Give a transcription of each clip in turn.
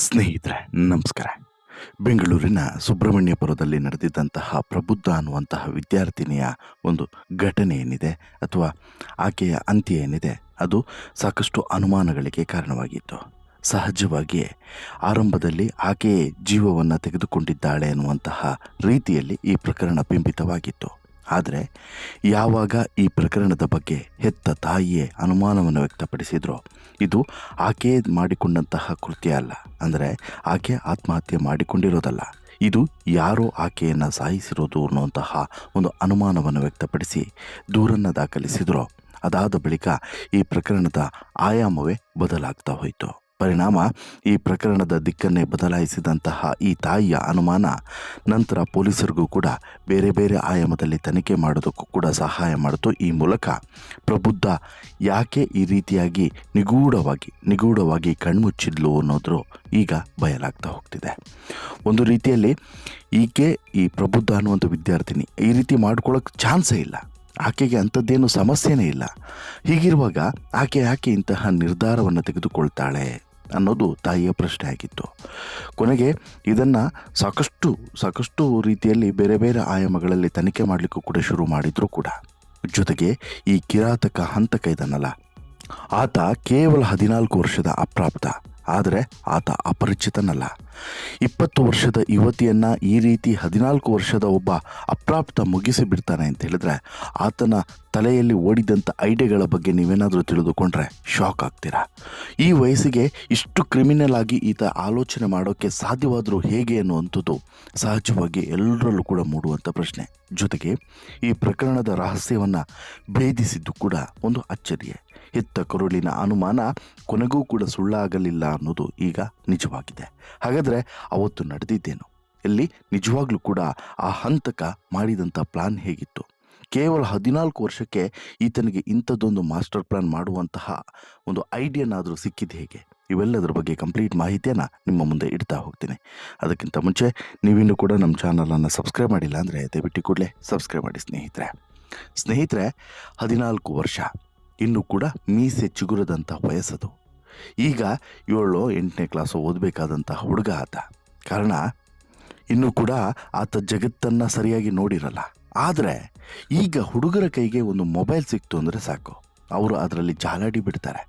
ಸ್ನೇಹಿತರೆ, ನಮಸ್ಕಾರ. ಬೆಂಗಳೂರಿನ ಸುಬ್ರಹ್ಮಣ್ಯಪುರದಲ್ಲಿ ನಡೆದಿದ್ದಂತಹ ಪ್ರಬುದ್ಧ ಅನ್ನುವಂತಹ ವಿದ್ಯಾರ್ಥಿನಿಯ ಒಂದು ಘಟನೆ ಏನಿದೆ ಅಥವಾ ಆಕೆಯ ಅಂತ್ಯ ಏನಿದೆ, ಅದು ಸಾಕಷ್ಟು ಅನುಮಾನಗಳಿಗೆ ಕಾರಣವಾಗಿತ್ತು. ಸಹಜವಾಗಿಯೇ ಆರಂಭದಲ್ಲಿ ಆಕೆಯೇ ಜೀವವನ್ನು ತೆಗೆದುಕೊಂಡಿದ್ದಾಳೆ ಎನ್ನುವಂತಹ ರೀತಿಯಲ್ಲಿ ಈ ಪ್ರಕರಣ ಬಿಂಬಿತವಾಗಿತ್ತು. ಆದರೆ ಯಾವಾಗ ಈ ಪ್ರಕರಣದ ಬಗ್ಗೆ ಹೆತ್ತ ತಾಯಿಯೇ ಅನುಮಾನವನ್ನು ವ್ಯಕ್ತಪಡಿಸಿದ್ರು, ಇದು ಆಕೆ ಮಾಡಿಕೊಂಡಂತಹ ಕೃತ್ಯ ಅಲ್ಲ. ಅಂದರೆ ಆಕೆ ಆತ್ಮಹತ್ಯೆ ಮಾಡಿಕೊಂಡಿರೋದಲ್ಲ. ಇದು ಯಾರೋ ಆಕೆಯನ್ನು ಸಾಯಿಸಿರೋದು ಅನ್ನುವಂತಹ ಒಂದು ಅನುಮಾನವನ್ನು ವ್ಯಕ್ತಪಡಿಸಿ ದೂರನ್ನು ದಾಖಲಿಸಿದ್ರು, ಅದಾದ ಬಳಿಕ ಈ ಪ್ರಕರಣದ ಆಯಾಮವೇ ಬದಲಾಗ್ತಾ ಹೋಯಿತು. ಪರಿಣಾಮ ಈ ಪ್ರಕರಣದ ದಿಕ್ಕನ್ನೇ ಬದಲಾಯಿಸಿದಂತಹ ಈ ತಾಯಿಯ ಅನುಮಾನ ನಂತರ ಪೊಲೀಸರಿಗೂ ಕೂಡ ಬೇರೆ ಬೇರೆ ಆಯಾಮದಲ್ಲಿ ತನಿಖೆ ಮಾಡೋದಕ್ಕೂ ಕೂಡ ಸಹಾಯ ಮಾಡಿತು ಈ ಮೂಲಕ ಪ್ರಬುದ್ಧ ಯಾಕೆ ಈ ರೀತಿಯಾಗಿ ನಿಗೂಢವಾಗಿ ನಿಗೂಢವಾಗಿ ಕಣ್ಮುಚ್ಚಿದ್ಲು ಅನ್ನೋದ್ರು ಈಗ ಬಯಲಾಗ್ತಾ ಹೋಗ್ತಿದೆ. ಒಂದು ರೀತಿಯಲ್ಲಿ ಈಕೆ ಈ ಪ್ರಬುದ್ಧ ಅನ್ನುವಂಥ ವಿದ್ಯಾರ್ಥಿನಿ ಈ ರೀತಿ ಮಾಡ್ಕೊಳ್ಳೋಕೆ ಚಾನ್ಸೇ ಇಲ್ಲ. ಆಕೆಗೆ ಅಂಥದ್ದೇನು ಸಮಸ್ಯೆನೇ ಇಲ್ಲ. ಹೀಗಿರುವಾಗ ಆಕೆ ಯಾಕೆ ಇಂತಹ ನಿರ್ಧಾರವನ್ನು ತೆಗೆದುಕೊಳ್ತಾಳೆ? ಅನ್ನೋದು ತಾಯಿಯ ಪ್ರಶ್ನೆ ಆಗಿತ್ತು. ಕೊನೆಗೆ ಇದನ್ನು ಸಾಕಷ್ಟು ಸಾಕಷ್ಟು ರೀತಿಯಲ್ಲಿ ಬೇರೆ ಬೇರೆ ಆಯಾಮಗಳಲ್ಲಿ ತನಿಖೆ ಮಾಡಲಿಕ್ಕೂ ಕೂಡ ಶುರು ಮಾಡಿದರೂ ಕೂಡ. ಜೊತೆಗೆ ಈ ಕಿರಾತಕ ಹಂತಕ ಇದನ್ನಲ್ಲ. ಆತ ಕೇವಲ ಹದಿನಾಲ್ಕು ವರ್ಷದ ಅಪ್ರಾಪ್ತ. ಆದರೆ ಆತ ಅಪರಿಚಿತನಲ್ಲ. ಇಪ್ಪತ್ತು ವರ್ಷದ ಯುವತಿಯನ್ನು ಈ ರೀತಿ ಹದಿನಾಲ್ಕು ವರ್ಷದ ಒಬ್ಬ ಅಪ್ರಾಪ್ತ ಮುಗಿಸಿ ಬಿಡ್ತಾನೆ ಅಂತ ಹೇಳಿದ್ರೆ ಆತನ ತಲೆಯಲ್ಲಿ ಓಡಿದಂಥ ಐಡಿಯಾಗಳ ಬಗ್ಗೆ ನೀವೇನಾದರೂ ತಿಳಿದುಕೊಂಡ್ರೆ ಶಾಕ್ ಆಗ್ತೀರಾ? ಈ ವಯಸ್ಸಿಗೆ ಇಷ್ಟು ಕ್ರಿಮಿನಲ್ ಆಗಿ ಈತ ಆಲೋಚನೆ ಮಾಡೋಕ್ಕೆ ಸಾಧ್ಯವಾದರೂ ಹೇಗೆ ಅನ್ನುವಂಥದ್ದು ಸಹಜವಾಗಿ ಎಲ್ಲರಲ್ಲೂ ಕೂಡ ಮೂಡುವಂಥ ಪ್ರಶ್ನೆ. ಜೊತೆಗೆ ಈ ಪ್ರಕರಣದ ರಹಸ್ಯವನ್ನು ಭೇದಿಸಿದ್ದು ಕೂಡ ಒಂದು ಅಚ್ಚರಿಯೇ. ಹೆತ್ತ ಕರುಳಿನ ಅನುಮಾನ ಕೊನೆಗೂ ಕೂಡ ಸುಳ್ಳಾಗಲಿಲ್ಲ ಅನ್ನೋದು ಈಗ ನಿಜವಾಗಿದೆ. ಹಾಗಾದರೆ ಅವತ್ತು ನಡೆದಿದ್ದೇನು? ಇಲ್ಲಿ ನಿಜವಾಗ್ಲೂ ಕೂಡ ಆ ಹಂತಕ ಮಾಡಿದಂಥ ಪ್ಲಾನ್ ಹೇಗಿತ್ತು? ಕೇವಲ ಹದಿನಾಲ್ಕು ವರ್ಷಕ್ಕೆ ಈತನಿಗೆ ಇಂಥದ್ದೊಂದು ಮಾಸ್ಟರ್ ಪ್ಲಾನ್ ಮಾಡುವಂತಹ ಒಂದು ಐಡಿಯಾನಾದರೂ ಸಿಕ್ಕಿದ್ದು ಹೇಗೆ? ಇವೆಲ್ಲದರ ಬಗ್ಗೆ ಕಂಪ್ಲೀಟ್ ಮಾಹಿತಿಯನ್ನು ನಿಮ್ಮ ಮುಂದೆ ಇಡ್ತಾ ಹೋಗ್ತೀನಿ. ಅದಕ್ಕಿಂತ ಮುಂಚೆ ನೀವಿನ್ನೂ ಕೂಡ ನಮ್ಮ ಚಾನಲನ್ನು ಸಬ್ಸ್ಕ್ರೈಬ್ ಮಾಡಿಲ್ಲ ಅಂದರೆ ದಯವಿಟ್ಟು ಕೂಡಲೇ ಸಬ್ಸ್ಕ್ರೈಬ್ ಮಾಡಿ ಸ್ನೇಹಿತರೆ. ಸ್ನೇಹಿತರೆ, ಹದಿನಾಲ್ಕು ವರ್ಷ. ಇನ್ನೂ ಕೂಡ ಮೀಸೆ ಚಿಗುರದಂಥ ವಯಸ್ಸದು. ಈಗ ಏಳು ಎಂಟನೇ ಕ್ಲಾಸು ಓದಬೇಕಾದಂಥ ಹುಡುಗ ಆತ. ಕಾರಣ, ಇನ್ನೂ ಕೂಡ ಆತ ಜಗತ್ತನ್ನು ಸರಿಯಾಗಿ ನೋಡಿರಲ್ಲ. ಆದರೆ, ಈಗ ಹುಡುಗರ ಕೈಗೆ ಒಂದು ಮೊಬೈಲ್ ಸಿಕ್ತು ಅಂದರೆ ಸಾಕು. ಅವರು ಅದರಲ್ಲಿ ಜಾಲಾಡಿ ಬಿಡ್ತಾರೆ.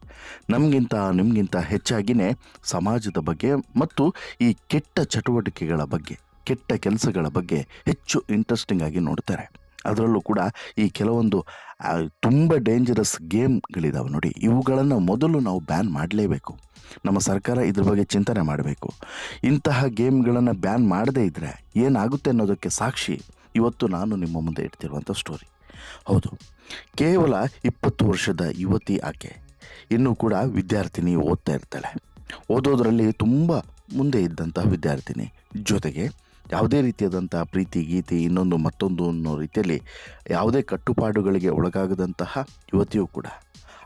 ನಮಗಿಂತ, ನಿಮಗಿಂತ ಹೆಚ್ಚಾಗಿಯೇ ಸಮಾಜದ ಬಗ್ಗೆ ಮತ್ತು ಈ ಕೆಟ್ಟ ಚಟುವಟಿಕೆಗಳ ಬಗ್ಗೆ, ಕೆಟ್ಟ ಕೆಲಸಗಳ ಬಗ್ಗೆ ಹೆಚ್ಚು ಇಂಟ್ರೆಸ್ಟಿಂಗ್ ಆಗಿ ನೋಡ್ತಾರೆ. ಅದರಲ್ಲೂ ಕೂಡ ಈ ಕೆಲವೊಂದು ತುಂಬ ಡೇಂಜರಸ್ ಗೇಮ್ಗಳಿದ್ದಾವೆ ನೋಡಿ. ಇವುಗಳನ್ನು ಮೊದಲು ನಾವು ಬ್ಯಾನ್ ಮಾಡಲೇಬೇಕು. ನಮ್ಮ ಸರ್ಕಾರ ಇದ್ರ ಬಗ್ಗೆ ಚಿಂತನೆ ಮಾಡಬೇಕು. ಇಂತಹ ಗೇಮ್ಗಳನ್ನು ಬ್ಯಾನ್ ಮಾಡದೇ ಇದ್ದರೆ ಏನಾಗುತ್ತೆ ಅನ್ನೋದಕ್ಕೆ ಸಾಕ್ಷಿ ಇವತ್ತು ನಾನು ನಿಮ್ಮ ಮುಂದೆ ಇಡ್ತಿರುವಂಥ ಸ್ಟೋರಿ ಹೌದು. ಕೇವಲ ಇಪ್ಪತ್ತು ವರ್ಷದ ಯುವತಿ ಆಕೆ. ಇನ್ನೂ ಕೂಡ ವಿದ್ಯಾರ್ಥಿನಿ ಓದ್ತಾ ಇರ್ತಾಳೆ. ಓದೋದರಲ್ಲಿ ತುಂಬ ಮುಂದೆ ಇದ್ದಂತಹ ವಿದ್ಯಾರ್ಥಿನಿ ಜೊತೆಗೆ ಯಾವುದೇ ರೀತಿಯಾದಂತಹ ಪ್ರೀತಿ, ಗೀತೆ, ಇನ್ನೊಂದು ಮತ್ತೊಂದು ಅನ್ನೋ ರೀತಿಯಲ್ಲಿ ಯಾವುದೇ ಕಟ್ಟುಪಾಡುಗಳಿಗೆ ಒಳಗಾಗದಂತಹ ಯುವತಿಯೂ ಕೂಡ.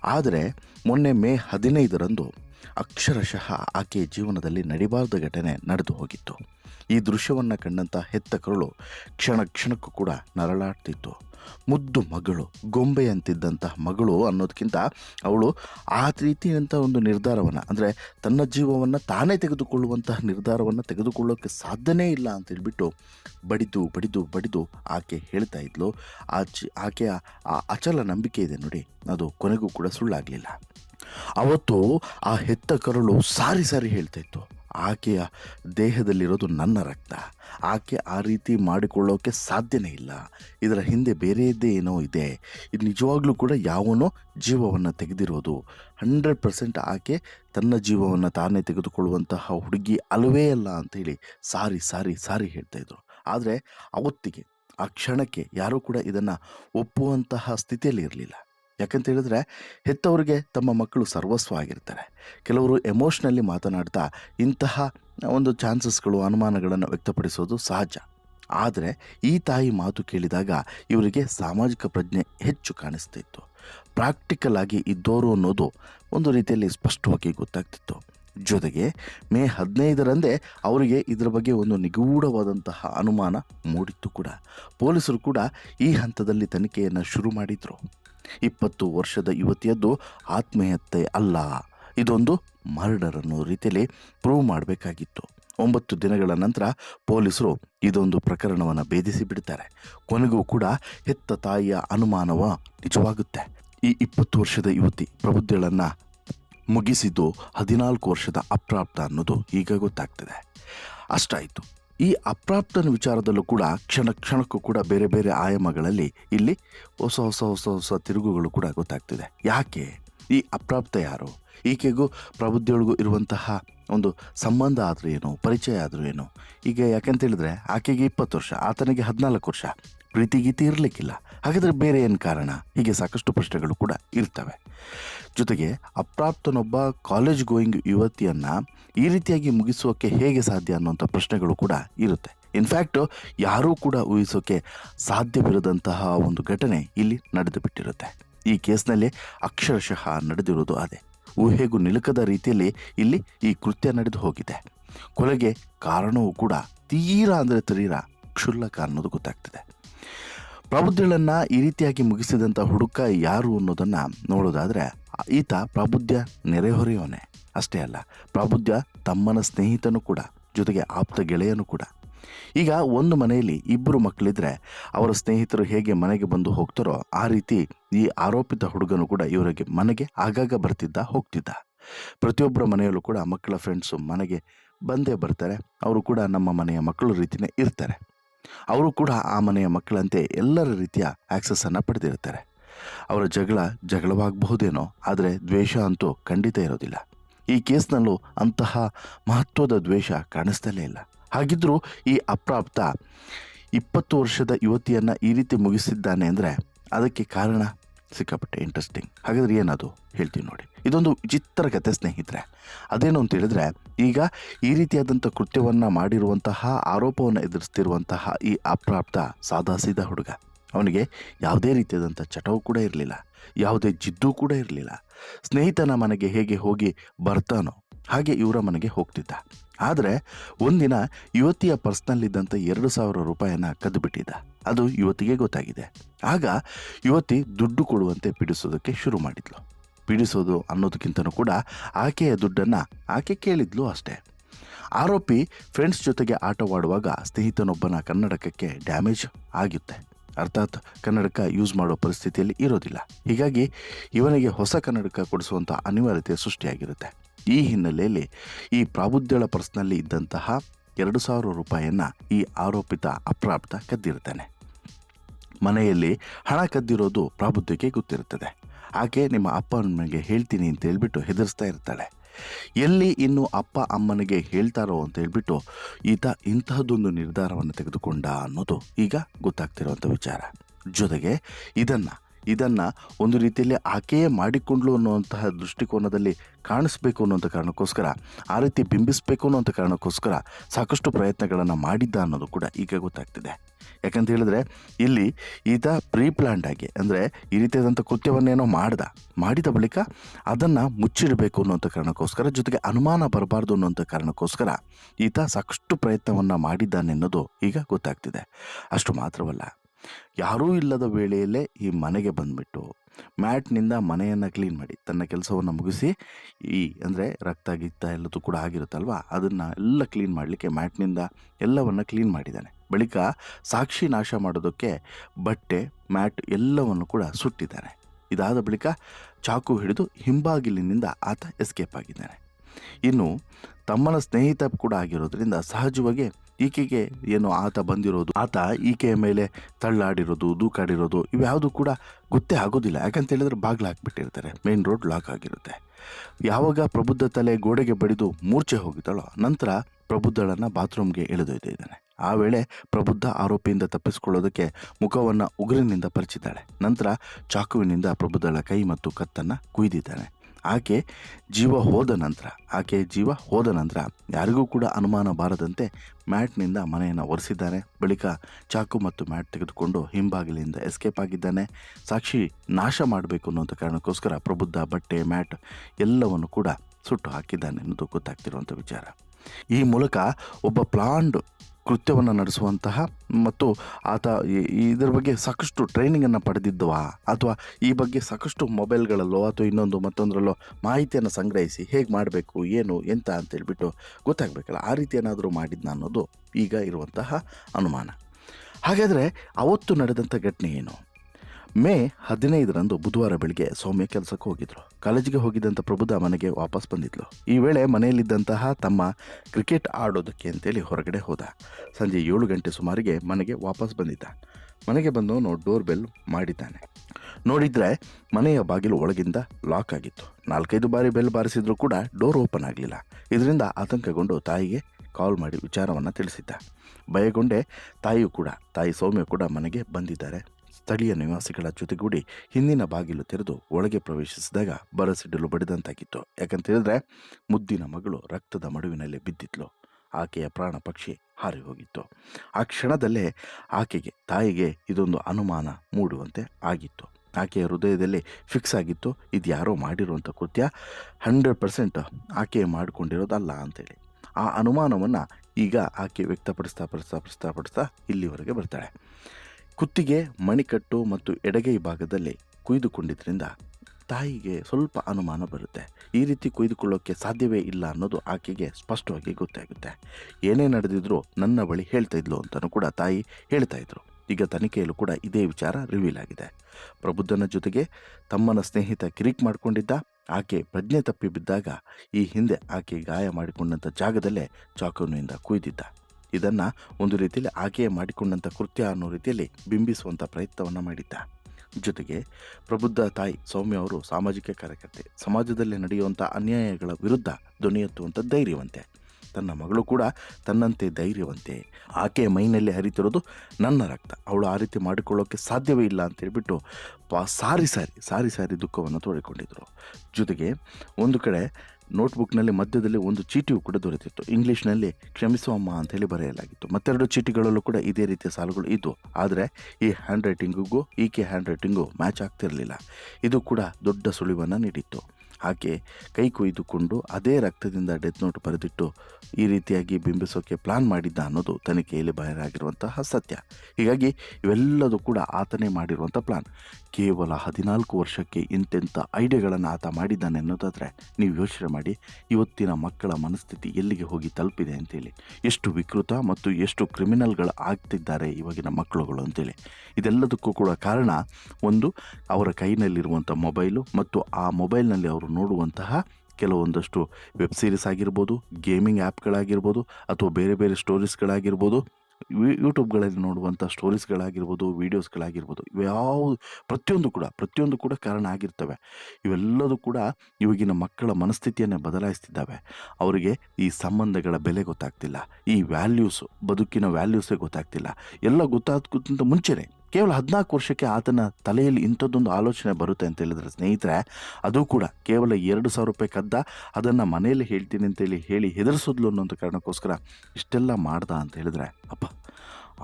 ಆದರೆ ಮೊನ್ನೆ ಮೇ ಹದಿನೈದರಂದು ಅಕ್ಷರಶಃ ಆಕೆಯ ಜೀವನದಲ್ಲಿ ನಡಿಬಾರದ ಘಟನೆ ನಡೆದು ಹೋಗಿತ್ತು. ಈ ದೃಶ್ಯವನ್ನು ಕಂಡಂಥ ಹೆತ್ತ ಕರುಳು ಕ್ಷಣ ಕ್ಷಣಕ್ಕೂ ಕೂಡ ನರಳಾಡ್ತಿತ್ತು. ಮುದ್ದು ಮಗಳು, ಗೊಂಬೆಯಂತಿದ್ದಂತಹ ಮಗಳು ಅನ್ನೋದಕ್ಕಿಂತ ಅವಳು ಆ ರೀತಿಯಂಥ ಒಂದು ನಿರ್ಧಾರವನ್ನು, ಅಂದರೆ ತನ್ನ ಜೀವವನ್ನು ತಾನೇ ತೆಗೆದುಕೊಳ್ಳುವಂತಹ ನಿರ್ಧಾರವನ್ನು ತೆಗೆದುಕೊಳ್ಳೋಕ್ಕೆ ಸಾಧ್ಯನೇ ಇಲ್ಲ ಅಂತ ಹೇಳ್ಬಿಟ್ಟು ಬಡಿದು ಬಡಿದು ಬಡಿದು ಆಕೆ ಹೇಳ್ತಾ ಇದ್ಲು. ಆ ಚಿ ಆಕೆಯ ಆ ಅಚಲ ನಂಬಿಕೆ ಇದೆ ನೋಡಿ, ಅದು ಕೊನೆಗೂ ಕೂಡ ಸುಳ್ಳಾಗಲಿಲ್ಲ. ಅವತ್ತು ಆ ಹೆತ್ತ ಕರುಳು ಸಾರಿ ಸಾರಿ ಹೇಳ್ತಾ ಇತ್ತು. ಆಕೆಯ ದೇಹದಲ್ಲಿರೋದು ನನ್ನ ರಕ್ತ. ಆಕೆ ಆ ರೀತಿ ಮಾಡಿಕೊಳ್ಳೋಕೆ ಸಾಧ್ಯನೇ ಇಲ್ಲ. ಇದರ ಹಿಂದೆ ಬೇರೆಯದ್ದೇ ಏನೋ ಇದೆ. ಇದು ನಿಜವಾಗ್ಲೂ ಕೂಡ ಯಾವನೋ ಜೀವವನ್ನು ತೆಗೆದಿರೋದು. ಹಂಡ್ರೆಡ್ ಪರ್ಸೆಂಟ್ ಆಕೆ ತನ್ನ ಜೀವವನ್ನು ತಾನೇ ತೆಗೆದುಕೊಳ್ಳುವಂತಹ ಹುಡುಗಿ ಅಲ್ಲವೇ ಅಲ್ಲ ಅಂತೇಳಿ ಸಾರಿ ಸಾರಿ ಸಾರಿ ಹೇಳ್ತಾ ಇದ್ರು. ಆದರೆ ಅವತ್ತಿಗೆ, ಆ ಕ್ಷಣಕ್ಕೆ ಯಾರೂ ಕೂಡ ಇದನ್ನು ಒಪ್ಪುವಂತಹ ಸ್ಥಿತಿಯಲ್ಲಿ ಇರಲಿಲ್ಲ ಯಾಕಂತ ಹೇಳಿದ್ರೆ ಹೆತ್ತವರಿಗೆ ತಮ್ಮ ಮಕ್ಕಳು ಸರ್ವಸ್ವ ಆಗಿರ್ತಾರೆ. ಕೆಲವರು ಎಮೋಷ್ನಲ್ಲಿ ಮಾತನಾಡ್ತಾ ಇಂತಹ ಒಂದು ಚಾನ್ಸಸ್ಗಳು ಅನುಮಾನಗಳನ್ನು ವ್ಯಕ್ತಪಡಿಸೋದು ಸಹಜ. ಆದರೆ ಈ ತಾಯಿ ಮಾತು ಕೇಳಿದಾಗ ಇವರಿಗೆ ಸಾಮಾಜಿಕ ಪ್ರಜ್ಞೆ ಹೆಚ್ಚು ಕಾಣಿಸ್ತಾ ಇತ್ತು ಪ್ರಾಕ್ಟಿಕಲ್ ಆಗಿ ಇದ್ದೋರು ಅನ್ನೋದು ಒಂದು ರೀತಿಯಲ್ಲಿ ಸ್ಪಷ್ಟವಾಗಿ ಗೊತ್ತಾಗ್ತಿತ್ತು. ಜೊತೆಗೆ ಮೇ ಹದಿನೈದರಂದೇ ಅವರಿಗೆ ಇದರ ಬಗ್ಗೆ ಒಂದು ನಿಗೂಢವಾದಂತಹ ಅನುಮಾನ ಮೂಡಿತ್ತು ಕೂಡ. ಪೊಲೀಸರು ಕೂಡ ಈ ಹಂತದಲ್ಲಿ ತನಿಖೆಯನ್ನು ಶುರು ಮಾಡಿದರು. ಇಪ್ಪತ್ತು ವರ್ಷದ ಯುವತಿಯದ್ದು ಆತ್ಮಹತ್ಯೆ ಅಲ್ಲ. ಇದೊಂದು ಮರ್ಡರ್ ಅನ್ನೋ ರೀತಿಯಲ್ಲಿ ಪ್ರೂವ್ ಮಾಡಬೇಕಾಗಿತ್ತು. ಒಂಬತ್ತು ದಿನಗಳ ನಂತರ ಪೊಲೀಸರು ಇದೊಂದು ಪ್ರಕರಣವನ್ನು ಭೇದಿಸಿ ಬಿಡ್ತಾರೆ. ಕೊನೆಗೂ ಕೂಡ ಹೆತ್ತ ತಾಯಿಯ ಅನುಮಾನವ ನಿಜವಾಗುತ್ತೆ. ಈ ಇಪ್ಪತ್ತು ವರ್ಷದ ಯುವತಿ ಪ್ರಬುದ್ಧಳನ್ನು ಮುಗಿಸಿದ್ದು ಹದಿನಾಲ್ಕು ವರ್ಷದ ಅಪ್ರಾಪ್ತ ಅನ್ನೋದು ಈಗ ಗೊತ್ತಾಗ್ತಿದೆ. ಅಷ್ಟಾಯಿತು. ಈ ಅಪ್ರಾಪ್ತನ ವಿಚಾರದಲ್ಲೂ ಕೂಡ ಕ್ಷಣ ಕ್ಷಣಕ್ಕೂ ಕೂಡ ಬೇರೆ ಬೇರೆ ಆಯಾಮಗಳಲ್ಲಿ ಇಲ್ಲಿ ಹೊಸ ಹೊಸ ಹೊಸ ಹೊಸ ತಿರುಗುಗಳು ಕೂಡ ಗೊತ್ತಾಗ್ತಿದೆ. ಯಾಕೆ? ಈ ಅಪ್ರಾಪ್ತ ಯಾರು? ಈಕೆಗೂ ಪ್ರಬುದ್ಧಿಯೊಳಗೂ ಇರುವಂತಹ ಒಂದು ಸಂಬಂಧ ಆದರೂ ಏನು? ಪರಿಚಯ ಆದರೂ ಏನು? ಈಗ ಯಾಕೆಂತ ಹೇಳಿದ್ರೆ ಆಕೆಗೆ ಇಪ್ಪತ್ತು ವರ್ಷ, ಆತನಿಗೆ ಹದಿನಾಲ್ಕು ವರ್ಷ. ಪ್ರೀತಿ ಗೀತಿ ಇರಲಿಕ್ಕಿಲ್ಲ. ಹಾಗಾದರೆ ಬೇರೆ ಏನು ಕಾರಣ? ಹೀಗೆ ಸಾಕಷ್ಟು ಪ್ರಶ್ನೆಗಳು ಕೂಡ ಇರ್ತವೆ. ಜೊತೆಗೆ ಅಪ್ರಾಪ್ತನೊಬ್ಬ ಕಾಲೇಜ್ ಗೋಯಿಂಗ್ ಯುವತಿಯನ್ನು ಈ ರೀತಿಯಾಗಿ ಮುಗಿಸೋಕ್ಕೆ ಹೇಗೆ ಸಾಧ್ಯ ಅನ್ನುವಂಥ ಪ್ರಶ್ನೆಗಳು ಕೂಡ ಇರುತ್ತೆ. ಇನ್ಫ್ಯಾಕ್ಟ್ ಯಾರೂ ಕೂಡ ಊಹಿಸೋಕೆ ಸಾಧ್ಯವಿರದಂತಹ ಒಂದು ಘಟನೆ ಇಲ್ಲಿ ನಡೆದು ಬಿಟ್ಟಿರುತ್ತೆ ಈ ಕೇಸ್ನಲ್ಲಿ ಅಕ್ಷರಶಃ ನಡೆದಿರೋದು ಅದೇ. ಊಹೆಗೂ ನಿಲುಕದ ರೀತಿಯಲ್ಲಿ ಇಲ್ಲಿ ಈ ಕೃತ್ಯ ನಡೆದು ಹೋಗಿದೆ. ಕೊಲೆಗೆ ಕಾರಣವೂ ಕೂಡ ತೀರಾ ಅಂದರೆ ತೀರಾ ಕ್ಷುಲ್ಲಕ ಅನ್ನೋದು ಗೊತ್ತಾಗ್ತಿದೆ. ಪ್ರಬುದ್ಧಳನ್ನ ಈ ರೀತಿಯಾಗಿ ಮುಗಿಸಿದಂಥ ಹುಡುಕ ಯಾರು ಅನ್ನೋದನ್ನು ನೋಡೋದಾದರೆ ಈತ ಪ್ರಬುದ್ಧ ನೆರೆಹೊರೆಯವನೇ. ಅಷ್ಟೇ ಅಲ್ಲ, ಪ್ರಬುದ್ಧ ತಮ್ಮನ ಸ್ನೇಹಿತನೂ ಕೂಡ, ಜೊತೆಗೆ ಆಪ್ತ ಗೆಳೆಯನು ಕೂಡ. ಈಗ ಒಂದು ಮನೆಯಲ್ಲಿ ಇಬ್ಬರು ಮಕ್ಕಳಿದ್ರೆ ಅವರ ಸ್ನೇಹಿತರು ಹೇಗೆ ಮನೆಗೆ ಬಂದು ಹೋಗ್ತಾರೋ ಆ ರೀತಿ ಈ ಆರೋಪಿತ ಹುಡುಗನು ಕೂಡ ಇವರಿಗೆ ಮನೆಗೆ ಆಗಾಗ ಬರ್ತಿದ್ದ, ಹೋಗ್ತಿದ್ದ. ಪ್ರತಿಯೊಬ್ಬರ ಮನೆಯಲ್ಲೂ ಕೂಡ ಮಕ್ಕಳ ಫ್ರೆಂಡ್ಸು ಮನೆಗೆ ಬಂದೇ ಬರ್ತಾರೆ. ಅವರು ಕೂಡ ನಮ್ಮ ಮನೆಯ ಮಕ್ಕಳು ರೀತಿಯೇ ಇರ್ತಾರೆ. ಅವರು ಕೂಡ ಆ ಮನೆಯ ಮಕ್ಕಳಂತೆ ಎಲ್ಲರ ರೀತಿಯ ಆಕ್ಸೆಸ್ಸನ್ನು ಪಡೆದಿರ್ತಾರೆ ಅವರ ಜಗಳ ಜಗಳವಾಗಬಹುದೇನೋ, ಆದರೆ ದ್ವೇಷ ಅಂತೂ ಖಂಡಿತ ಇರೋದಿಲ್ಲ. ಈ ಕೇಸ್ನಲ್ಲೂ ಅಂತಹ ಮಹತ್ವದ ದ್ವೇಷ ಕಾಣಿಸ್ತಲೇ ಇಲ್ಲ. ಹಾಗಿದ್ದರೂ ಈ ಅಪ್ರಾಪ್ತ ಇಪ್ಪತ್ತು ವರ್ಷದ ಯುವತಿಯನ್ನು ಈ ರೀತಿ ಮುಗಿಸಿದ್ದಾನೆ ಅಂದರೆ ಅದಕ್ಕೆ ಕಾರಣ ಸಿಕ್ಕಾಪಟ್ಟೆ ಇಂಟ್ರೆಸ್ಟಿಂಗ್ ಹಾಗಾದ್ರೆ ಏನದು ಹೇಳ್ತೀವಿ ನೋಡಿ. ಇದೊಂದು ವಿಚಿತ್ರ ಕತೆ ಸ್ನೇಹಿತರೆ. ಅದೇನು ಅಂತ ಹೇಳಿದ್ರೆ, ಈಗ ಈ ರೀತಿಯಾದಂಥ ಕೃತ್ಯವನ್ನು ಮಾಡಿರುವಂತಹ, ಆರೋಪವನ್ನು ಎದುರಿಸ್ತಿರುವಂತಹ ಈ ಅಪ್ರಾಪ್ತ ಸಾದಾಸೀದ ಹುಡುಗ, ಅವನಿಗೆ ಯಾವುದೇ ರೀತಿಯಾದಂಥ ಚಟವು ಕೂಡ ಇರಲಿಲ್ಲ. ಯಾವುದೇ ಜಿದ್ದು ಕೂಡ ಇರಲಿಲ್ಲ. ಸ್ನೇಹಿತನ ಮನೆಗೆ ಹೇಗೆ ಹೋಗಿ ಬರ್ತಾನೋ ಹಾಗೆ ಇವರ ಮನೆಗೆ ಹೋಗ್ತಿದ್ದ. ಆದರೆ ಒಂದಿನ ಯುವತಿಯ ಪರ್ಸ್ನಲ್ಲಿದ್ದಂಥ ಎರಡು ಸಾವಿರ ರೂಪಾಯಿಯನ್ನು ಕದ್ದು ಬಿಟ್ಟಿದ್ದ ಅದು ಯುವತಿಗೆ ಗೊತ್ತಾಗಿದೆ. ಆಗ ಯುವತಿ ದುಡ್ಡು ಕೊಡುವಂತೆ ಪೀಡಿಸೋದಕ್ಕೆ ಶುರು ಮಾಡಿದ್ಲು. ಪೀಡಿಸೋದು ಅನ್ನೋದಕ್ಕಿಂತನೂ ಕೂಡ ಆಕೆಯ ದುಡ್ಡನ್ನು ಆಕೆ ಕೇಳಿದ್ಲು ಅಷ್ಟೇ. ಆರೋಪಿ ಫ್ರೆಂಡ್ಸ್ ಜೊತೆಗೆ ಆಟವಾಡುವಾಗ ಸ್ನೇಹಿತನೊಬ್ಬನ ಕನ್ನಡಕಕ್ಕೆ ಡ್ಯಾಮೇಜ್ ಆಗುತ್ತೆ. ಅರ್ಥಾತ್ ಕನ್ನಡಕ ಯೂಸ್ ಮಾಡೋ ಪರಿಸ್ಥಿತಿಯಲ್ಲಿ ಇರೋದಿಲ್ಲ. ಹೀಗಾಗಿ ಇವನಿಗೆ ಹೊಸ ಕನ್ನಡಕ ಕೊಡಿಸುವಂಥ ಅನಿವಾರ್ಯತೆ ಸೃಷ್ಟಿಯಾಗಿರುತ್ತೆ. ಈ ಹಿನ್ನೆಲೆಯಲ್ಲಿ ಈ ಪ್ರಾಬುದ್ಯಳ ಪರ್ಸ್ನಲ್ಲಿ ಇದ್ದಂತಹ ಎರಡು ಸಾವಿರ ರೂಪಾಯಿಯನ್ನು ಈ ಆರೋಪಿತ ಅಪ್ರಾಪ್ತ ಕದ್ದಿರ್ತಾನೆ ಮನೆಯಲ್ಲಿ ಹಣ ಕದ್ದಿರೋದು ಪ್ರಾಬುದ್ಯಕ್ಕೆ ಗೊತ್ತಿರುತ್ತದೆ. ಆಕೆ ನಿಮ್ಮ ಅಪ್ಪ ಅಮ್ಮನಿಗೆ ಹೇಳ್ತೀನಿ ಅಂತ ಹೇಳ್ಬಿಟ್ಟು ಹೆದರಿಸ್ತಾ ಇರ್ತಾಳೆ. ಎಲ್ಲಿ ಇನ್ನು ಅಪ್ಪ ಅಮ್ಮನಿಗೆ ಹೇಳ್ತಾರೋ ಅಂತ ಹೇಳ್ಬಿಟ್ಟು ಈತ ಇಂತಹದ್ದೊಂದು ನಿರ್ಧಾರವನ್ನು ತೆಗೆದುಕೊಂಡ ಅನ್ನೋದು ಈಗ ಗೊತ್ತಾಗ್ತಿರುವಂಥ ವಿಚಾರ. ಜೊತೆಗೆ ಇದನ್ನು ಇದನ್ನು ಒಂದು ರೀತಿಯಲ್ಲಿ ಆಕೆಯೇ ಮಾಡಿಕೊಂಡ್ಲು ಅನ್ನುವಂತಹ ದೃಷ್ಟಿಕೋನದಲ್ಲಿ ಕಾಣಿಸ್ಬೇಕು ಅನ್ನೋಂಥ ಕಾರಣಕ್ಕೋಸ್ಕರ, ಆ ರೀತಿ ಬಿಂಬಿಸಬೇಕು ಅನ್ನೋಂಥ ಕಾರಣಕ್ಕೋಸ್ಕರ ಸಾಕಷ್ಟು ಪ್ರಯತ್ನಗಳನ್ನು ಮಾಡಿದ್ದ ಅನ್ನೋದು ಕೂಡ ಈಗ ಗೊತ್ತಾಗ್ತಿದೆ. ಯಾಕಂತ ಹೇಳಿದ್ರೆ, ಇಲ್ಲಿ ಈತ ಪ್ರೀ ಆಗಿ, ಅಂದರೆ ಈ ರೀತಿಯಾದಂಥ ಕೃತ್ಯವನ್ನೇನೋ ಮಾಡ್ದ, ಮಾಡಿದ ಬಳಿಕ ಅದನ್ನು ಮುಚ್ಚಿಡಬೇಕು ಅನ್ನೋಂಥ ಕಾರಣಕ್ಕೋಸ್ಕರ, ಜೊತೆಗೆ ಅನುಮಾನ ಬರಬಾರ್ದು ಅನ್ನೋಂಥ ಕಾರಣಕ್ಕೋಸ್ಕರ ಈತ ಸಾಕಷ್ಟು ಪ್ರಯತ್ನವನ್ನು ಮಾಡಿದ್ದಾನೆ ಅನ್ನೋದು ಈಗ ಗೊತ್ತಾಗ್ತಿದೆ. ಅಷ್ಟು ಮಾತ್ರವಲ್ಲ ಯಾರೂ ಇಲ್ಲದ ವೇಳೆಯಲ್ಲೇ ಈ ಮನೆಗೆ ಬಂದ್ಬಿಟ್ಟು ಮ್ಯಾಟ್ನಿಂದ ಮನೆಯನ್ನು ಕ್ಲೀನ್ ಮಾಡಿ, ತನ್ನ ಕೆಲಸವನ್ನು ಮುಗಿಸಿ, ಈ ಅಂದರೆ ರಕ್ತ, ಗಿತ್ತ ಎಲ್ಲದೂ ಕೂಡ ಆಗಿರುತ್ತಲ್ವ? ಅದನ್ನು ಎಲ್ಲ ಕ್ಲೀನ್ ಮಾಡಲಿಕ್ಕೆ ಮ್ಯಾಟ್ನಿಂದ ಎಲ್ಲವನ್ನು ಕ್ಲೀನ್ ಮಾಡಿದ್ದಾನೆ. ಬಳಿಕ ಸಾಕ್ಷಿ ನಾಶ ಮಾಡೋದಕ್ಕೆ ಬಟ್ಟೆ, ಮ್ಯಾಟ್ ಎಲ್ಲವನ್ನು ಕೂಡ ಸುಟ್ಟಿದ್ದಾನೆ. ಇದಾದ ಬಳಿಕ ಚಾಕು ಹಿಡಿದು ಹಿಂಬಾಗಿಲಿನಿಂದ ಆತ ಎಸ್ಕೇಪ್ ಆಗಿದ್ದಾನೆ. ಇನ್ನು ತಮ್ಮನ ಸ್ನೇಹಿತ ಕೂಡ ಆಗಿರೋದ್ರಿಂದ ಸಹಜವಾಗಿ ಈಕೆಗೆ ಏನು ಆತ ಬಂದಿರೋದು, ಆತ ಈಕೆಯ ಮೇಲೆ ತಳ್ಳಾಡಿರೋದು, ದೂಕಾಡಿರೋದು ಇವ್ಯಾವುದು ಕೂಡ ಗೊತ್ತೇ ಆಗೋದಿಲ್ಲ. ಯಾಕಂತ ಹೇಳಿದ್ರೆ ಬಾಗಿಲು ಹಾಕಿಬಿಟ್ಟಿರ್ತಾರೆ ಮೇನ್ ರೋಡ್ ಲಾಕ್ ಆಗಿರುತ್ತೆ. ಯಾವಾಗ ಪ್ರಬುದ್ಧ ತಲೆ ಗೋಡೆಗೆ ಬಡಿದು ಮೂರ್ಛೆ ಹೋಗಿದ್ದಾಳೋ, ನಂತರ ಪ್ರಬುದ್ಧಳನ್ನು ಬಾತ್ರೂಮ್ಗೆ ಎಳೆದೊಯ್ದಿದ್ದಾನೆ ಆ ವೇಳೆ ಪ್ರಬುದ್ಧ ಆರೋಪಿಯಿಂದ ತಪ್ಪಿಸಿಕೊಳ್ಳೋದಕ್ಕೆ ಮುಖವನ್ನು ಉಗುರಿನಿಂದ ಪರಿಚಿದ್ದಾಳೆ. ನಂತರ ಚಾಕುವಿನಿಂದ ಪ್ರಬುದ್ಧಳ ಕೈ ಮತ್ತು ಕತ್ತನ್ನು ಕುಯ್ದಿದ್ದಾನೆ. ಆಕೆ ಜೀವ ಹೋದ ನಂತರ, ಆಕೆ ಜೀವ ಹೋದ ನಂತರ ಯಾರಿಗೂ ಕೂಡ ಅನುಮಾನ ಬಾರದಂತೆ ಮ್ಯಾಟ್ನಿಂದ ಮನೆಯನ್ನು ಒರೆಸಿದ್ದಾನೆ ಬಳಿಕ ಚಾಕು ಮತ್ತು ಮ್ಯಾಟ್ ತೆಗೆದುಕೊಂಡು ಹಿಂಬಾಗಿಲಿಂದ ಎಸ್ಕೇಪ್ ಆಗಿದ್ದಾನೆ. ಸಾಕ್ಷಿ ನಾಶ ಮಾಡಬೇಕು ಅನ್ನೋಂಥ ಕಾರಣಕ್ಕೋಸ್ಕರ ಪ್ರಬುದ್ಧ ಬಟ್ಟೆ, ಮ್ಯಾಟ್ ಎಲ್ಲವನ್ನು ಕೂಡ ಸುಟ್ಟು ಹಾಕಿದ್ದಾನೆ ಅನ್ನೋದು ಗೊತ್ತಾಗ್ತಿರುವಂಥ ವಿಚಾರ. ಈ ಮೂಲಕ ಒಬ್ಬ ಪ್ಲಾಂಡ್ ಕೃತ್ಯವನ್ನು ನಡೆಸುವಂತಹ ಮತ್ತು ಆತ ಇದರ ಬಗ್ಗೆ ಸಾಕಷ್ಟು ಟ್ರೈನಿಂಗನ್ನು ಪಡೆದಿದ್ದವಾ? ಅಥವಾ ಈ ಬಗ್ಗೆ ಸಾಕಷ್ಟು ಮೊಬೈಲ್ಗಳಲ್ಲೋ ಅಥವಾ ಇನ್ನೊಂದು ಮತ್ತೊಂದರಲ್ಲೋ ಮಾಹಿತಿಯನ್ನು ಸಂಗ್ರಹಿಸಿ ಹೇಗೆ ಮಾಡಬೇಕು, ಏನು, ಎಂತ ಅಂತೇಳ್ಬಿಟ್ಟು ಗೊತ್ತಾಗಬೇಕಲ್ಲ. ಆ ರೀತಿ ಏನಾದರೂ ಮಾಡಿದ್ನ ಅನ್ನೋದು ಈಗ ಇರುವಂತಹ ಅನುಮಾನ. ಹಾಗಾದರೆ ಅವತ್ತು ನಡೆದಂಥ ಘಟನೆ ಏನು? ಮೇ ಹದಿನೈದರಂದು ಬುಧವಾರ ಬೆಳಿಗ್ಗೆ ಸೌಮ್ಯ ಕೆಲಸಕ್ಕೆ ಹೋಗಿದ್ರು ಕಾಲೇಜಿಗೆ ಹೋಗಿದ್ದಂಥ ಪ್ರಬುದ್ಧ ಮನೆಗೆ ವಾಪಸ್ ಬಂದಿದ್ಲು. ಈ ವೇಳೆ ಮನೆಯಲ್ಲಿದ್ದಂತಹ ತಮ್ಮ ಕ್ರಿಕೆಟ್ ಆಡೋದಕ್ಕೆ ಅಂತೇಳಿ ಹೊರಗಡೆ ಹೋದ. ಸಂಜೆ ಏಳು ಗಂಟೆ ಸುಮಾರಿಗೆ ಮನೆಗೆ ವಾಪಸ್ ಬಂದಿದ್ದ. ಮನೆಗೆ ಬಂದು ಬಂದವನು ಡೋರ್ ಬೆಲ್ ಮಾಡಿದ್ದಾನೆ. ನೋಡಿದ್ರೆ ಮನೆಯ ಬಾಗಿಲು ಒಳಗಿಂದ ಲಾಕ್ ಆಗಿತ್ತು. ನಾಲ್ಕೈದು ಬಾರಿ ಬೆಲ್ ಬಾರಿಸಿದ್ರೂ ಕೂಡ ಡೋರ್ ಓಪನ್ ಆಗಲಿಲ್ಲ. ಇದರಿಂದ ಆತಂಕಗೊಂಡು ತಾಯಿಗೆ ಕಾಲ್ ಮಾಡಿ ವಿಚಾರವನ್ನು ತಿಳಿಸಿದ್ದ. ಭಯಗೊಂಡೆ ತಾಯಿಯೂ ಕೂಡ, ತಾಯಿ ಸೌಮ್ಯ ಕೂಡ ಮನೆಗೆ ಬಂದಿದ್ದಾರೆ. ಸ್ಥಳೀಯ ನಿವಾಸಿಗಳ ಜೊತೆಗೂಡಿ ಹಿಂದಿನ ಬಾಗಿಲು ತೆರೆದು ಒಳಗೆ ಪ್ರವೇಶಿಸಿದಾಗ ಬರಸಿಡಲು ಬಡಿದಂತಾಗಿತ್ತು. ಯಾಕಂತ ಹೇಳಿದ್ರೆ ಮುದ್ದಿನ ಮಗಳು ರಕ್ತದ ಮಡುವಿನಲ್ಲಿ ಬಿದ್ದಿದ್ಲು. ಆಕೆಯ ಪ್ರಾಣ ಪಕ್ಷಿ ಹಾರಿ ಹೋಗಿತ್ತು. ಆ ಕ್ಷಣದಲ್ಲೇ ಆಕೆಗೆ ತಾಯಿಗೆ ಇದೊಂದು ಅನುಮಾನ ಮೂಡುವಂತೆ ಆಗಿತ್ತು. ಆಕೆಯ ಹೃದಯದಲ್ಲಿ ಫಿಕ್ಸ್ ಆಗಿತ್ತು. ಇದು ಯಾರೋ ಮಾಡಿರುವಂಥ ಕೃತ್ಯ ಹಂಡ್ರೆಡ್ ಪರ್ಸೆಂಟ್ ಆಕೆ ಮಾಡಿಕೊಂಡಿರೋದಲ್ಲ ಅಂತೇಳಿ ಆ ಅನುಮಾನವನ್ನು ಈಗ ಆಕೆ ವ್ಯಕ್ತಪಡಿಸ್ತಾ, ಪಡಿಸ್ತಾ ಪಡಿಸ್ತಾ ಪಡಿಸ್ತಾ ಇಲ್ಲಿವರೆಗೆ ಬರ್ತಾಳೆ. ಕುತ್ತಿಗೆ, ಮಣಿಕಟ್ಟು ಮತ್ತು ಎಡಗೈ ಭಾಗದಲ್ಲಿ ಕುಯ್ದುಕೊಂಡಿದ್ದರಿಂದ ತಾಯಿಗೆ ಸ್ವಲ್ಪ ಅನುಮಾನ ಬರುತ್ತೆ. ಈ ರೀತಿ ಕುಯ್ದುಕೊಳ್ಳೋಕ್ಕೆ ಸಾಧ್ಯವೇ ಇಲ್ಲ ಅನ್ನೋದು ಆಕೆಗೆ ಸ್ಪಷ್ಟವಾಗಿ ಗೊತ್ತಾಗುತ್ತೆ. ಏನೇ ನಡೆದಿದ್ರು ನನ್ನ ಬಳಿ ಹೇಳ್ತಾ ಇದ್ಲು ಅಂತಲೂ ಕೂಡ ತಾಯಿ ಹೇಳ್ತಾ ಇದ್ರು. ಈಗ ತನಿಖೆಯಲ್ಲೂ ಕೂಡ ಇದೇ ವಿಚಾರ ರಿವೀಲ್ ಆಗಿದೆ. ಪ್ರಬುದ್ಧನ ಜೊತೆಗೆ ತಮ್ಮನ ಸ್ನೇಹಿತ ಕಿರಿಕ್ ಮಾಡಿಕೊಂಡಿದ್ದ, ಆಕೆ ಪ್ರಜ್ಞೆ ತಪ್ಪಿ ಬಿದ್ದಾಗ ಈ ಹಿಂದೆ ಆಕೆ ಗಾಯ ಮಾಡಿಕೊಂಡಂಥ ಜಾಗದಲ್ಲೇ ಚಾಕುವಿನಿಂದ ಕುಯ್ದಿದ್ದ. ಇದನ್ನು ಒಂದು ರೀತಿಯಲ್ಲಿ ಆಕೆಯೇ ಮಾಡಿಕೊಂಡಂಥ ಕೃತ್ಯ ಅನ್ನೋ ರೀತಿಯಲ್ಲಿ ಬಿಂಬಿಸುವಂಥ ಪ್ರಯತ್ನವನ್ನು ಮಾಡಿದ್ದ. ಜೊತೆಗೆ ಪ್ರಬುದ್ಧ ತಾಯಿ ಸೌಮ್ಯ ಅವರು ಸಾಮಾಜಿಕ ಕಾರ್ಯಕರ್ತೆ, ಸಮಾಜದಲ್ಲಿ ನಡೆಯುವಂಥ ಅನ್ಯಾಯಗಳ ವಿರುದ್ಧ ಧ್ವನಿ ಧೈರ್ಯವಂತೆ. ತನ್ನ ಮಗಳು ಕೂಡ ತನ್ನಂತೆ ಧೈರ್ಯವಂತೆ. ಆಕೆಯ ಮೈನಲ್ಲಿ ಹರಿತಿರೋದು ನನ್ನ ರಕ್ತ. ಅವಳು ಆ ರೀತಿ ಮಾಡಿಕೊಳ್ಳೋಕ್ಕೆ ಸಾಧ್ಯವೇ ಇಲ್ಲ ಅಂತ ಹೇಳಿಬಿಟ್ಟು ಪಾ ಸಾರಿ ಸಾರಿ ಸಾರಿ ಸಾರಿ ದುಃಖವನ್ನು ತೋಡಿಕೊಂಡಿದ್ರು. ಜೊತೆಗೆ ಒಂದು ಕಡೆ ನೋಟ್ಬುಕ್ನಲ್ಲಿ ಮಧ್ಯದಲ್ಲಿ ಒಂದು ಚೀಟಿಯು ಕೂಡ ದೊರೆತಿತ್ತು. ಇಂಗ್ಲೀಷ್ನಲ್ಲಿ ಕ್ಷಮಿಸು ಅಮ್ಮ ಅಂತೇಳಿ ಬರೆಯಲಾಗಿತ್ತು. ಮತ್ತೆರಡು ಚೀಟಿಗಳಲ್ಲೂ ಕೂಡ ಇದೇ ರೀತಿಯ ಸಾಲುಗಳು ಇದ್ದು ಆದರೆ ಈ ಹ್ಯಾಂಡ್ ರೈಟಿಂಗಿಗೂ ಈಕೆ ಹ್ಯಾಂಡ್ ರೈಟಿಂಗು ಮ್ಯಾಚ್ ಆಗ್ತಿರಲಿಲ್ಲ. ಇದು ಕೂಡ ದೊಡ್ಡ ಸುಳಿವನ್ನು ನೀಡಿತ್ತು. ಆಕೆ ಕೈ ಕೊಯ್ದುಕೊಂಡು ಅದೇ ರಕ್ತದಿಂದ ಡೆತ್ ನೋಟ್ ಬರೆದಿಟ್ಟು ಈ ರೀತಿಯಾಗಿ ಬಿಂಬಿಸೋಕೆ ಪ್ಲಾನ್ ಮಾಡಿದ್ದ ಅನ್ನೋದು ತನಿಖೆಯಲ್ಲಿ ಬಯರಾಗಿರುವಂತಹ ಸತ್ಯ. ಹೀಗಾಗಿ ಇವೆಲ್ಲದೂ ಕೂಡ ಆತನೇ ಮಾಡಿರುವಂಥ ಪ್ಲಾನ್ ಕೇವಲ ಹದಿನಾಲ್ಕು ವರ್ಷಕ್ಕೆ ಇಂತೆಂಥ ಐಡಿಯಾಗಳನ್ನು ಆತ ಮಾಡಿದ್ದಾನೆ ಅನ್ನೋದಾದರೆ ನೀವು ಯೋಚನೆ ಮಾಡಿ, ಇವತ್ತಿನ ಮಕ್ಕಳ ಮನಸ್ಥಿತಿ ಎಲ್ಲಿಗೆ ಹೋಗಿ ತಲುಪಿದೆ ಅಂತೇಳಿ. ಎಷ್ಟು ವಿಕೃತ ಮತ್ತು ಎಷ್ಟು ಕ್ರಿಮಿನಲ್ಗಳು ಆಗ್ತಿದ್ದಾರೆ ಇವಾಗಿನ ಮಕ್ಕಳುಗಳು ಅಂತೇಳಿ. ಇದೆಲ್ಲದಕ್ಕೂ ಕೂಡ ಕಾರಣ ಒಂದು, ಅವರ ಕೈನಲ್ಲಿರುವಂಥ ಮೊಬೈಲು ಮತ್ತು ಆ ಮೊಬೈಲ್ನಲ್ಲಿ ಅವರು ನೋಡುವಂತಹ ಕೆಲವೊಂದಷ್ಟು ವೆಬ್ ಸೀರೀಸ್ ಆಗಿರ್ಬೋದು, ಗೇಮಿಂಗ್ ಆ್ಯಪ್ಗಳಾಗಿರ್ಬೋದು ಅಥವಾ ಬೇರೆ ಬೇರೆ ಸ್ಟೋರೀಸ್ಗಳಾಗಿರ್ಬೋದು ಯೂಟ್ಯೂಬ್ಗಳಲ್ಲಿ ನೋಡುವಂಥ ಸ್ಟೋರೀಸ್ಗಳಾಗಿರ್ಬೋದು ವೀಡಿಯೋಸ್ಗಳಾಗಿರ್ಬೋದು ಇವ್ಯಾವ ಪ್ರತಿಯೊಂದು ಕೂಡ ಪ್ರತಿಯೊಂದು ಕೂಡ ಕಾರಣ ಆಗಿರ್ತವೆ. ಇವೆಲ್ಲದೂ ಕೂಡ ಇವಾಗಿನ ಮಕ್ಕಳ ಮನಸ್ಥಿತಿಯನ್ನೇ ಬದಲಾಯಿಸ್ತಿದ್ದಾವೆ. ಅವರಿಗೆ ಈ ಸಂಬಂಧಗಳ ಬೆಲೆ ಗೊತ್ತಾಗ್ತಿಲ್ಲ, ಈ ವ್ಯಾಲ್ಯೂಸು ಬದುಕಿನ ವ್ಯಾಲ್ಯೂಸೇ ಗೊತ್ತಾಗ್ತಿಲ್ಲ. ಎಲ್ಲ ಗೊತ್ತಾಗೋಕ್ಕಿಂತ ಮುಂಚೆನೇ ಕೇವಲ ಹದಿನಾಲ್ಕು ವರ್ಷಕ್ಕೆ ಆತನ ತಲೆಯಲ್ಲಿ ಇಂಥದ್ದೊಂದು ಆಲೋಚನೆ ಬರುತ್ತೆ ಅಂತ ಹೇಳಿದ್ರೆ ಸ್ನೇಹಿತರೆ, ಅದು ಕೂಡ ಕೇವಲ ಎರಡು ಸಾವಿರ ರೂಪಾಯಿ ಕದ್ದ, ಅದನ್ನು ಮನೆಯಲ್ಲಿ ಹೇಳ್ತೀನಿ ಅಂತೇಳಿ ಹೇಳಿ ಹೆದರಿಸೋದ್ಲು ಅನ್ನೋಂಥ ಕಾರಣಕ್ಕೋಸ್ಕರ ಇಷ್ಟೆಲ್ಲ ಮಾಡ್ದ ಅಂತ ಹೇಳಿದ್ರೆ ಅಪ್ಪ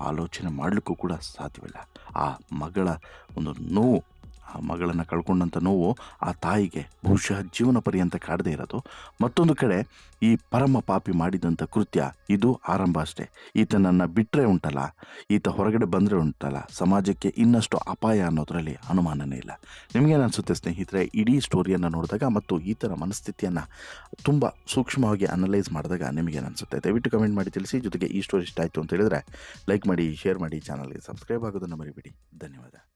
ಆಲೋಚನೆ ಮಾಡಲಿಕ್ಕೂ ಕೂಡ ಸಾಧ್ಯವಿಲ್ಲ. ಆ ಮಗಳ ಒಂದು ನೋವು ಆ ಮಗಳನ್ನು ಕಳ್ಕೊಂಡಂಥ ನೋವು ಆ ತಾಯಿಗೆ ಬಹುಶಃ ಜೀವನ ಪರ್ಯಂತ ಕಾಡದೇ ಇರೋದು. ಮತ್ತೊಂದು ಕಡೆ ಈ ಪರಮ ಪಾಪಿ ಮಾಡಿದಂಥ ಕೃತ್ಯ, ಇದು ಆರಂಭ ಅಷ್ಟೇ. ಈತನನ್ನು ಬಿಟ್ಟರೆ ಉಂಟಲ್ಲ, ಈತ ಹೊರಗಡೆ ಬಂದರೆ ಉಂಟಲ್ಲ, ಸಮಾಜಕ್ಕೆ ಇನ್ನಷ್ಟು ಅಪಾಯ ಅನ್ನೋದರಲ್ಲಿ ಅನುಮಾನನೇ ಇಲ್ಲ. ನಿಮಗೇನು ಅನಿಸುತ್ತೆ ಸ್ನೇಹಿತರೆ, ಇಡೀ ಸ್ಟೋರಿಯನ್ನು ನೋಡಿದಾಗ ಮತ್ತು ಈ ಥರ ಮನಸ್ಥಿತಿಯನ್ನು ತುಂಬ ಸೂಕ್ಷ್ಮವಾಗಿ ಅನಲೈಸ್ ಮಾಡಿದಾಗ ನಿಮಗೇನು ಅನಿಸುತ್ತೆ ದಯವಿಟ್ಟು ಕಮೆಂಟ್ ಮಾಡಿ ತಿಳಿಸಿ, ಜೊತೆಗೆ ಈ ಸ್ಟೋರಿ ಇಷ್ಟ ಆಯಿತು ಅಂತ ಹೇಳಿದ್ರೆ ಲೈಕ್ ಮಾಡಿ ಶೇರ್ ಮಾಡಿ ಚಾನಲ್ಗೆ ಸಬ್ಸ್ಕ್ರೈಬ್ ಆಗೋದನ್ನು ಮರಿಬೇಡಿ. ಧನ್ಯವಾದ.